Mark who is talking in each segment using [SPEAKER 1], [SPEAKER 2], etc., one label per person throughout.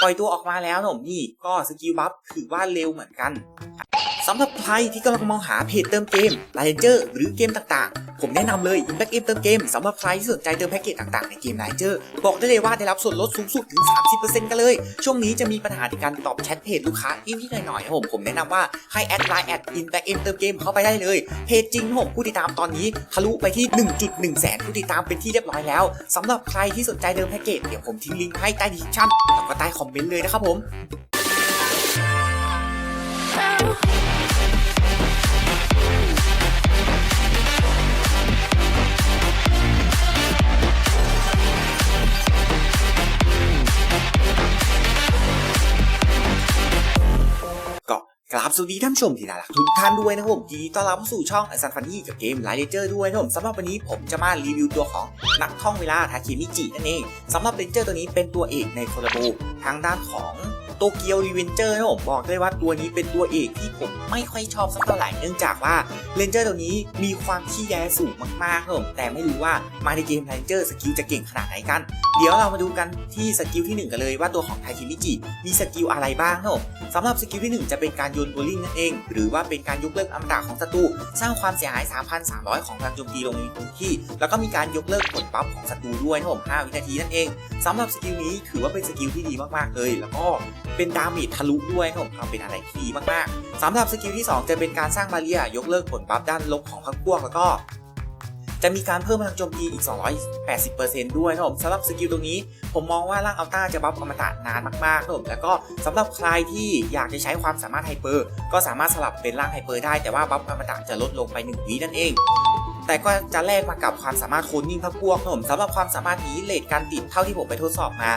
[SPEAKER 1] ปล่อยตัวออกมาแล้วหนุ่มนี่ก็สกิลบัฟถือว่าเร็วเหมือนกันำหรับใครที่กำลังมองหาเพจเติมเกมไลเจอร์หรือเกมต่างๆ ผมแนะนำเลย Impact M เติมเกมสำหรับใครที่สนใจเติมแพ็กเกจต่างๆ ในเกมไลเจอร์บอกได้เลยว่าได้รับส่วนลดสูงสุดถึง 30%กันเลย ช่วงนี้จะมีปัญหาในการตอบแชทเพจลูกค้าอีกนิดหน่อยๆผมผมแนะนำว่าให้แอดไลน์แอด Impact M เติมเกมเข้าไปได้เลยเพจจริงผมผู้ติดตามตอนนี้ทะลุไปที่ 1.1 แสนผู้ติดตามเป็นที่เรียบร้อยแล้วสำหรับใครที่สนใจเดิมแพ็กเกจเดี๋ยวผมทิ้งลิงก์ให้ใต้ดีคชั่นแล้วก็ใต้คอมเมนต์เลยนะครับผม กราบสวัสดีท่านผู้ชมที่น่ารักทุกท่านด้วยนะครับผมยินดีต้อนรับเข้าสู่ช่องอซันฟันนี่กับเกมไลเลเจอร์ด้วยนะครับผมสำหรับวันนี้ผมจะมารีวิวตัวของนักท่องเวลาทาเคมิจินั่นเองสำหรับเลนเจอร์ตัวนี้เป็นตัวเอกในโคลาโบทางด้านของ โตเกียวรีเวนเจอร์นะผมบอกได้ว่าตัวนี้เป็นตัวเอกที่ผมไม่ค่อยชอบสักเท่าไหร่เนื่องจากว่าเลนเจอร์ตัวนี้มีความขี้แยสูงมากๆครับผมแต่ไม่รู้ว่ามาในเกมเลนเจอร์สกิลจะเก่งขนาดไหนกัน เดี๋ยวเรามาดูกันที่สกิลที่หนึ่งกันเลยว่าตัวของไทคิมิจิมีสกิลอะไรบ้างครับผมสำหรับสกิลที่ 1 จะเป็นการโยนโบลิ่งนั่นเอง หรือว่าเป็นการยกเลิกอมตะของศัตรูสร้างความเสียหาย 3,300 ของพลังโจมตีลงในพื้นที่ แล้วก็มีการยกเลิกผลบัฟของศัตรูด้วยนะผม5วินาทีนั่นเองสำหรับสกิลนี้ถือว่าเป็นสกิลที่ดีมากๆเลย แล้วก็ เป็นดาเมจทะลุด้วยนะผมทำเป็นอะไรที่ดีมากๆสำหรับสกิลที่ 2 จะเป็นการสร้างบาเรียยกเลิกผลบัฟด้านลบของพรรคพวกแล้วก็จะมีการเพิ่มพลังโจมตีอีก 280%ด้วยนะผมสำหรับสกิลตรงนี้ ผมมองว่าร่างอัลต้าจะบัฟอมตะนานมากๆนะผมแล้วก็สำหรับใครที่อยากจะใช้ความสามารถไฮเปอร์ก็สามารถสลับเป็นร่างไฮเปอร์ได้แต่ว่าบัฟอมตะจะลดลงไป1วินั่นเอง แต่ก็จะแลกมากับความสามารถโคนนิ่งพักพวกนะผมสำหรับความสามารถนี้เลทการติดเท่าที่ผมไปทดสอบมา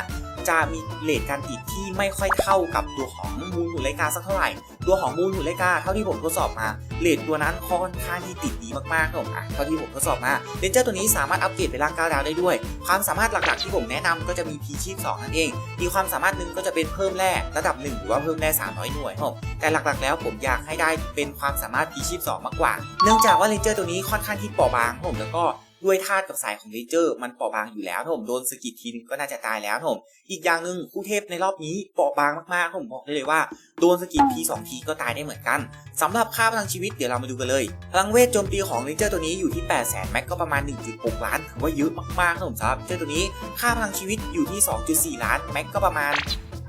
[SPEAKER 1] จะมีเลทการติดที่ไม่ค่อยเท่ากับตัวของมูลหุ่นไลกาสักเท่าไหร่ ตัวของมูลหุ่นไลกาเท่าที่ผมทดสอบมาเลทตัวนั้นค่อนข้างที่ติดดีมากๆนะผมอะเท่าที่ผมทดสอบมาเรนเจอร์ตัวนี้สามารถอัปเกรดไปร่างก้าวดาวได้ด้วย ความสามารถหลักๆที่ผมแนะนำก็จะมีพีชีพ2นั่นเอง มีความสามารถหนึ่งก็จะเป็นเพิ่มแร่ระดับ 1 หรือว่าเพิ่มแร่300หน่วยครับแต่หลักๆ แล้วผมอยากให้ได้เป็นความสามารถพีชีพ2มากกว่า เนื่องจากว่าเรนเจอร์ตัวนี้ค่อนข้างที่เปราะบางครับผมแล้วก็ ด้วยธาตุกับสายของเรนเจอร์ มันเปราะบางอยู่แล้วครับผมโดนสกิดทีนึงก็น่าจะตายแล้วครับผมอีกอย่างหนึ่งคู่เทพในรอบนี้เปราะบางมากๆผมบอกได้เลยว่าโดนสกิดทีสองทีก็ตายได้เหมือนกันสำหรับค่าพลังชีวิตเดี๋ยวเรามาดูกันเลย พลังเวทโจมตีของเรนเจอร์ตัวนี้อยู่ที่8 0 0 0 0แม็กก็ประมาณ 1.6 ล้านถือว่าเยอะมากๆครับผมสำหรับเรนเจอร์ตัวนี้ค่าพลังชีวิตอยู่ที่ 2.4 ล้านแม็กก็ประมาณ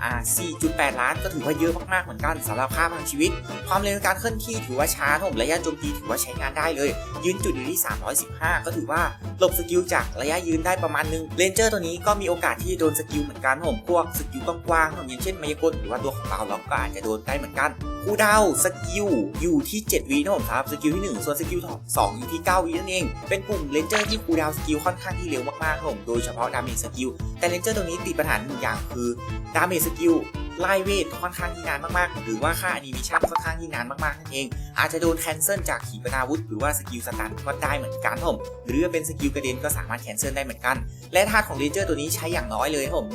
[SPEAKER 1] 4.8 ล้านก็ถือว่าเยอะมากๆเหมือนกันสำหรับค่าพลังชีวิต ความเร็วในการเคลื่อนที่ถือว่าช้าผมระยะโจมตีถือว่าใช้งานได้เลย ยืนจุดอยู่ที่ 315 ก็ถือว่าหลบสกิลจากระยะยืนได้ประมาณนึงเรนเจอร์ตัวนี้ก็มีโอกาสที่โดนสกิลเหมือนกันผมพวกสกิลกว้างๆอย่างเช่นมายากลหรือว่าตัวของเราล็อกก็อาจจะโดนได้เหมือนกันคูดาวสกิลอยู่ที่ 7วินะผมครับสกิลที่ 1 ส่วนสกิลสองอยู่ที่9วินั่นเอง เป็นกลุ่มเลนเจอร์ที่คูดาวสกิลค่อนข้างที่เร็วมากๆครับผมโดยเฉพาะดาเมจสกิลแต่เลนเจอร์ตัวนี้ติดปัญหาหนึ่งอย่างคือดาเมจสกิลไล่เวทค่อนข้างที่นานมากๆ หรือว่าค่าอนิเมชันค่อนข้างที่นานมากๆนั่นเอง อาจจะโดนแคนเซิลจากขีปนาวุธ หรือว่าสกิลสตันก็ได้เหมือนกันครับผมหรือเป็นสกิลกระเด็นก็สามารถแคนเซิลได้เหมือนกัน และธาตุของเลนเจอร์ตัวนี้ใช้อย่างน้อยเลยครับผม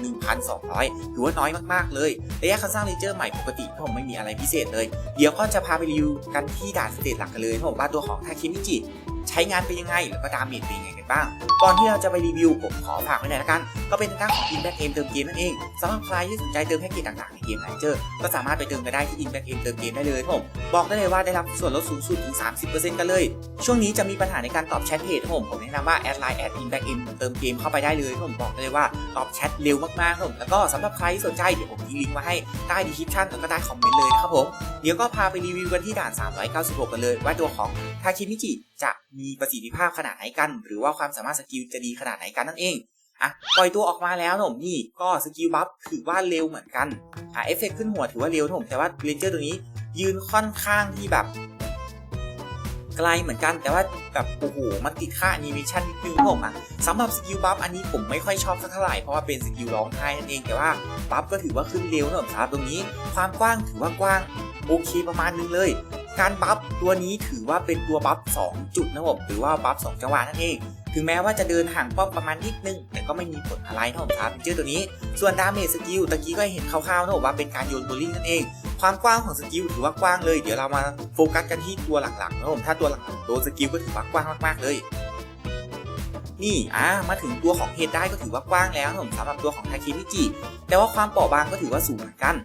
[SPEAKER 1] 1,200 ถือว่าน้อยมากๆเลยระยะการสร้างเลนเจอร์ใหม่ปกติผมไม่มีอะไรพิเศษเลย เดี๋ยวก็จะพาไปรีวิวกันที่ด่านสเตจหลักกันเลยครับผมว่าตัวของทาเคมิจิ ช้งานเป็นยังไง แล้วก็ดาเมจเป็นยังไงกันบ้าง ก่อนที่เราจะไปรีวิวผมขอฝากไว้หน่อยละกัน ก็เป็นทางด้านของ Impact M เติมเกมนั่นเองสำหรับใครที่สนใจเติมแพ็กเกจต่างๆในเกมไลเจอร์ก็สามารถไปเติมกันได้ที่ Impact M เติมเกมได้เลยครับผมบอกได้เลยว่าได้รับส่วนลดสูงสุดถึง 30%กันเลย ช่วงนี้จะมีปัญหาในการตอบแชทเพจครับผมผมแนะนำว่าแอดไลน์แอด Impact M เกมเติมเกมเข้าไปได้เลยครับผมบอกได้เลยว่าตอบแชทเร็วมากๆครับผมแล้วก็สำหรับใครที่สนใจเดี๋ยวผมทิ้งลิงก์มาให้ใต้ดีคริปชั่นแล้วก็ใต้คอมเมนต์เลยนะครับผมเดี๋ยวก็พาไปรีวิวกันที่ด่าน 396 กันเลยว่าตัวของทาคิมิจิ จะมีประสิทธิภาพขนาดไหนกัน หรือว่าความสามารถสกิลจะดีขนาดไหนกันนั่นเองอะปล่อยตัวออกมาแล้วนะผมนี่ก็สกิลบัฟถือว่าเร็วเหมือนกันอะเอฟเฟกต์ขึ้นหัวถือว่าเร็วนะผมแต่ว่าเรนเจอร์ตัวนี้ยืนค่อนข้างที่แบบไกลเหมือนกันแต่ว่าแบบโอ้โหมันติดค่าแอนิเมชันนิดนึงนะผมอะสำหรับสกิลบัฟอันนี้ผมไม่ค่อยชอบสักเท่าไหร่เพราะว่าเป็นสกิลร้องไห้นั่นเองแต่ว่าบัฟก็ถือว่าขึ้นเร็วนะผมครับตรงนี้ ความกว้างถือว่ากว้างโอเคประมาณนึงเลย การบัฟตัวนี้ถือว่าเป็นตัวบัฟ2จุดนะผมหรือว่าบัฟ2จังหวะนั่นเองถึงแม้ว่าจะเดินห่างป้อมประมาณนิดนึง แต่ก็ไม่มีผลอะไรนะผมครับเจอตัวนี้ ส่วนดาเมจสกิลตะกี้ก็เห็นคร่าวๆนะผมว่าเป็นการโยนโบลิ่งนั่นเอง ความกว้างของสกิลถือว่ากว้างเลย เดี๋ยวเรามาโฟกัสกันที่ตัวหลังๆนะผมถ้าตัวหลังๆโดนสกิลก็ถือว่ากว้างมากๆเลยนี่อ่ามาถึงตัวของเฮดได้ก็ถือว่ากว้างแล้วนะผมสำหรับตัวของทาเคมิจิแต่ว่าความเปราะบางก็ถือว่าสูงเหมือนกัน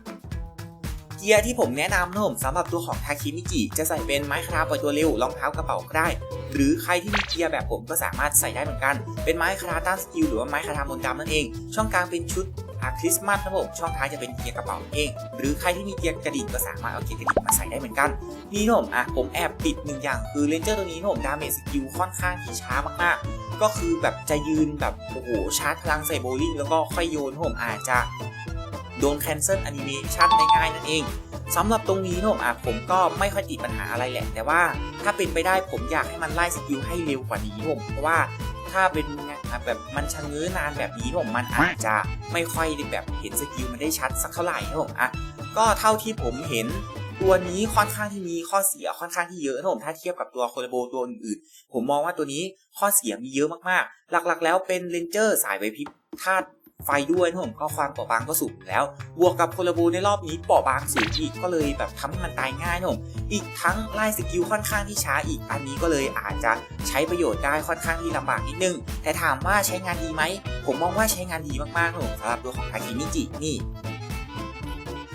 [SPEAKER 1] กียร์ที่ผมแนะนำนะผมสำหรับตัวของทาคิมิจิจะใส่เป็นไม้คราฟปล่อยตัวเร็วรองเท้ากระเป๋าก็ได้ หรือใครที่มีเกียร์แบบผมก็สามารถใส่ได้เหมือนกัน เป็นไม้คราต้านสกิลหรือว่าไม้คราฟมนต์ดำนั่นเอง ช่องกลางเป็นชุดอาคริสต์มาสนะผมช่องท้ายจะเป็นเกียร์กระเป๋าเอง หรือใครที่มีเกียร์กระดิ่งก็สามารถเอาเกียร์กระดิ่งมาใส่ได้เหมือนกัน นี่นะผมอะผมแอบปิดหนึ่งอย่างคือเลนเจอร์ตัวนี้นะผมดาเมจสกิลค่อนข้างที่ช้ามากๆ ก็คือแบบจะยืนแบบโอ้โหชาร์จพลังใส่โบลิ่งแล้วก็ค่อยโยนนะผมอาจจะ ดนแคนเซิลแอนิเมชันได้ง่ายนั่นเองสำหรับตรงนี้นะผมอะผมก็ไม่ค่อยติดปัญหาอะไรแหละ แต่ว่าถ้าเป็นไปได้ผมอยากให้มันไล่สกิลให้เร็วกว่านี้นะผมเพราะว่าถ้าเป็นแบบมันชะเง้อนานแบบนี้นะผมมันอาจจะไม่ค่อยแบบเห็นสกิลมันได้ชัดสักเท่าไหร่นะผมอะก็เท่าที่ผมเห็นตัวนี้ค่อนข้างที่มีข้อเสียค่อนข้างที่เยอะนะผมถ้าเทียบกับตัวโคลโบตัวอื่นๆผมมองว่าตัวนี้ข้อเสียมีเยอะมากๆ หลักๆ แล้วเป็นเลนเจอร์สายไวพริบธาตุ ไฟด้วยนะผมก็ความเปราะบางก็สูงแล้ว บวกกับโคลาบูในรอบนี้เปราะบางสูงอีกก็เลยแบบทำให้มันตายง่ายนะผมอีกทั้งไล่สกิลค่อนข้างที่ช้าอีกอันนี้ก็เลยอาจจะใช้ประโยชน์ได้ค่อนข้างที่ลำบากนิดนึง แต่ถามว่าใช้งานดีไหม ผมมองว่าใช้งานดีมากๆนะผมสำหรับตัวของทาคิมิจินี่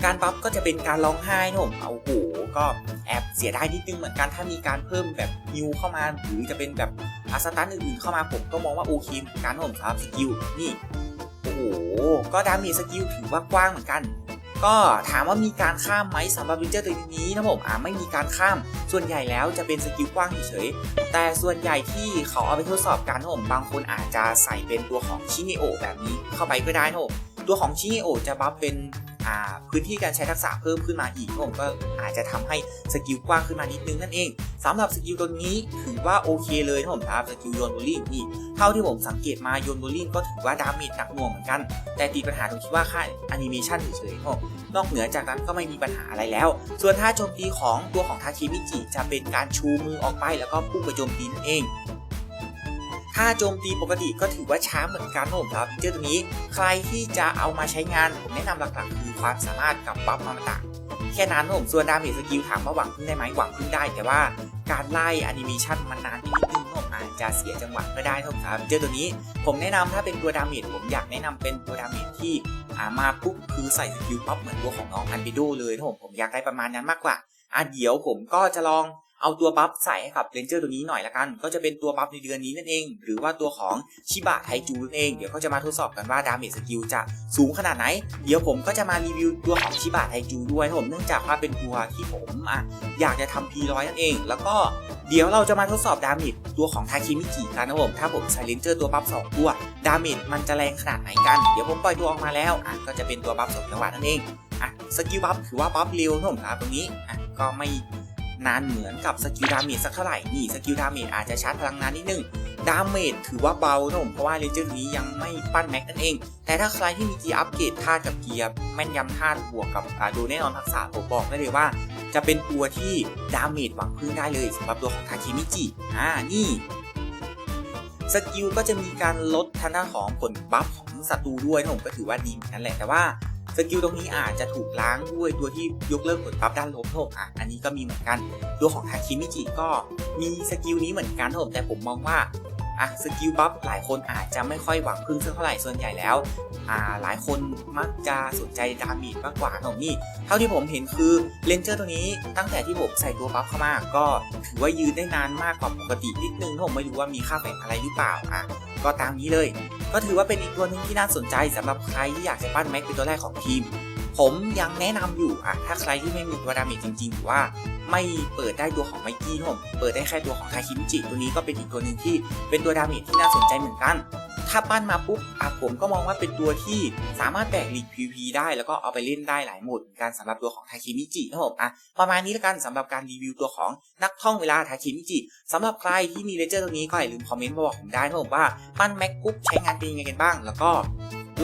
[SPEAKER 1] การบัฟก็จะเป็นการร้องไห้นะผมเอาโหก็แอบเสียดายนิดนึงเหมือนกันถ้ามีการเพิ่มแบบนิวเข้ามาหรือจะเป็นแบบอาสตันอื่นๆเข้ามาผมก็มองว่าโอเคเหมือนกันนะผมสำหรับสกิลนี่ ก็ดาเมจสกิลถือว่ากว้างเหมือนกัน ก็ถามว่ามีการข้ามไหมสำหรับวินเจอร์ตัวนี้นะผมอ่าไม่มีการข้าม ส่วนใหญ่แล้วจะเป็นสกิลกว้างเฉยๆแต่ส่วนใหญ่ที่เขาเอาไปทดสอบกันนะผมบางคนอาจจะใส่เป็นตัวของชิเนโอแบบนี้เข้าไปก็ได้นะผมตัวของชิเนโอจะบัฟเป็น พื้นที่การใช้ทักษะเพิ่มขึ้นมาอีกนผมก็อาจจะทำให้สกิลกว้างขึ้นมานิดนึงนั่นเองสำหรับสกิลตัวนี้ถือว่าโอเคเลยนะผมครับสกิลโยนบูลลี่นี่เท่าที่ผมสังเกตมาโยนโบลิ่งก็ถือว่าดาเมจหนักหน่วงเหมือนกัน แต่ติดปัญหาตรงที่ว่าค่าแอนิเมชันเฉยๆครับนอกเหนือจากนั้นก็ไม่มีปัญหาอะไรแล้ว ส่วนท่าโจมตีของตัวของทาเคมิจิจะเป็นการชูมือออกไปแล้วก็พุ่งไปโจมตีนั่นเอง ถ้าโจมตีปกติก็ถือว่าช้าเหมือนกันนะผมครับเจ้าตัวนี้ใครที่จะเอามาใช้งานผมแนะนำหลักๆคือความสามารถกับบัฟอมตะแค่นั้นผมส่วนดาเมจสกิลถามว่าหวังพึ่งได้ไหมหวังพึ่งได้แต่ว่าการไล่แอนิเมชันมันนานนิดนึงผมอาจจะเสียจังหวะก็ได้นะผมครับเจ้าตัวนี้ผมแนะนำถ้าเป็นตัวดาเมจผมอยากแนะนำเป็นตัวดาเมจที่อ่ามาปุ๊บคือใส่สกิลปั๊บเหมือนตัวของน้องอันบิโดเลยนะผมผมอยากได้ประมาณนั้นมากกว่าอะเดี๋ยวผมก็จะลอง เอาตัวบัฟใส่ให้กับเรนเจอร์ตัวนี้หน่อยละกัน ก็จะเป็นตัวบัฟในเดือนนี้นั่นเอง หรือว่าตัวของชิบะไทจูนั่นเอง เดี๋ยวเขาจะมาทดสอบกันว่าดาเมจสกิลจะสูงขนาดไหน เดี๋ยวผมก็จะมารีวิวตัวของชิบะไทจูด้วยผมเนื่องจากว่าเป็นตัวที่ผมอะอยากจะทำ P100 นั่นเอง แล้วก็เดี๋ยวเราจะมาทดสอบดาเมจตัวของทาคิมิจิกันนะผมถ้าผมใส่เลนเจอร์ตัวบัฟสองตัวดาเมจมันจะแรงขนาดไหนกัน เดี๋ยวผมปล่อยตัวออกมาแล้วอะก็จะเป็นตัวบัฟสองจังหวะนั่นเองอะสกิลบัฟถือว่าบัฟเร็วนะผมครับตรงนี้อะก็ไม่ นานเหมือนกับสกิลดาเมจสักเท่าไหร่ นี่สกิลดาเมจอาจจะชาร์จพลังนานนิดนึง ดาเมจถือว่าเบานะผมเพราะว่าเลนเจอร์นี้ยังไม่ปั้นแม็กนั่นเอง แต่ถ้าใครที่มีเกียร์อัปเกรดธาตุกับเกียร์แม่นยำธาตุบวกกับดูแน่นอนทักษะผมบอกได้เลยว่า จะเป็นตัวที่ดาเมจหวังพึ่งได้เลยสำหรับตัวของทาเคมิจิอ่านี่สกิลก็จะมีการลดทางด้านของผลบัฟของศัตรูด้วยนะผมก็ถือว่าดีเหมือนกันแหละแต่ว่า สกิลตรงนี้อาจจะถูกล้างด้วยตัวที่ยกเลิกผลปั๊บด้านลบโทษอะอันนี้ก็มีเหมือนกัน ตัวของทาคิมิจิก็มีสกิลนี้เหมือนกันผมแต่ผมมองว่า อะสกิลบัฟหลายคนอาจจะไม่ค่อยหวังพึ่งสักเท่าไหร่ส่วนใหญ่แล้วอ่าหลายคนมักจะสนใจดาเมจมากกว่านะผมนี่เท่าที่ผมเห็นคือเลนเจอร์ตัวนี้ตั้งแต่ที่ผมใส่ตัวบัฟเข้ามาก็ถือว่ายืนได้นานมากกว่าปกตินิดนึงผมไม่รู้ว่ามีค่าแฝงอะไรหรือเปล่าอะก็ตามนี้เลย ก็ถือว่าเป็นอีกตัวหนึงที่น่าสนใจสำหรับใครที่อยากจะปั้นแม็กเป็นตัวแรกของทีม ผมยังแนะนำอยู่อะถ้าใครที่ไม่มีตัวดาเมจจริงๆหรือว่าไม่เปิดได้ตัวของไมกี้ผมเปิดได้แค่ตัวของไทคิมจิตัวนี้ก็เป็นอีกตัวหนึ่งที่เป็นตัวดาเมจที่น่าสนใจเหมือนกัน ถ้าปั้นมาปุ๊บอะผมก็มองว่าเป็นตัวที่สามารถแบกลีก PVP ได้แล้วก็เอาไปเล่นได้หลายโหมดเหมือนกันสำหรับตัวของทาคิมิจินะครับผมอะประมาณนี้แล้วกันสำหรับการรีวิวตัวของนักท่องเวลาทาคิมิจิสำหรับใครที่มีเลเจอร์ตัวนี้ก็อย่าลืมคอมเมนต์มาบอกผมได้นะครับผมว่าปั้นแม็กปุ๊บใช้งานเป็นยังไงกันบ้าง แล้วก็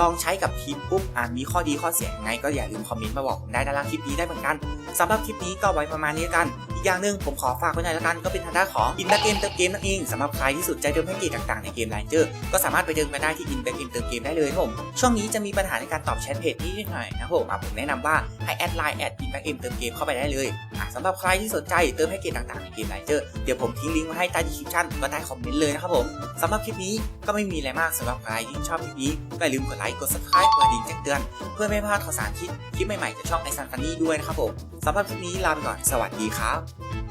[SPEAKER 1] ลองใช้กับทีมปุ๊บอ่ามีข้อดีข้อเสียยังไงก็อย่าลืมคอมเมนต์มาบอกผมได้ด้านล่างคลิปนี้ได้เหมือนกันสำหรับคลิปนี้ก็ไว้ประมาณนี้แล้วกัน อย่างหนึ่งผมขอฝากไว้หน่อยละกันก็เป็นทางด้านของอินแบ็กเกมเติมเกมนั่นเองสำหรับใครที่สนใจเติมแพ็กเกจต่างๆในเกมไลน์เจอร์ก็สามารถไปเติมมาได้ที่อินแบ็กเกมเติมเกมได้เลยผมช่วงนี้จะมีปัญหาในการตอบแชทเพจนิดหน่อยนะครับผมอะผมแนะนำว่าให้แอดไลน์แอดอินแบ็กเกมเติมเกมเข้าไปได้เลยอะสำหรับใครที่สนใจเติมแพ็กเกจต่างๆในเกมไลน์เจอร์เดี๋ยวผมทิ้งลิงก์ไว้ให้ใต้ดีคริปชั่นก็ใต้คอมเมนต์เลยนะครับผมสำหรับคลิปนี้ก็ไม่มีอะไรมากสำหรับใครที่ชอบคลิปนี้ก็อย่าลืมกดไลค์กด subscribe กดดิ่งแจ้งเตือน เพื่อไม่พลาดข่าวสารคลิปคลิปใหม่ๆจากช่องไอซันฟันนี่ด้วยนะครับผมสำหรับคลิปนี้ลาไปก่อนสวัสดีครับ Thank you.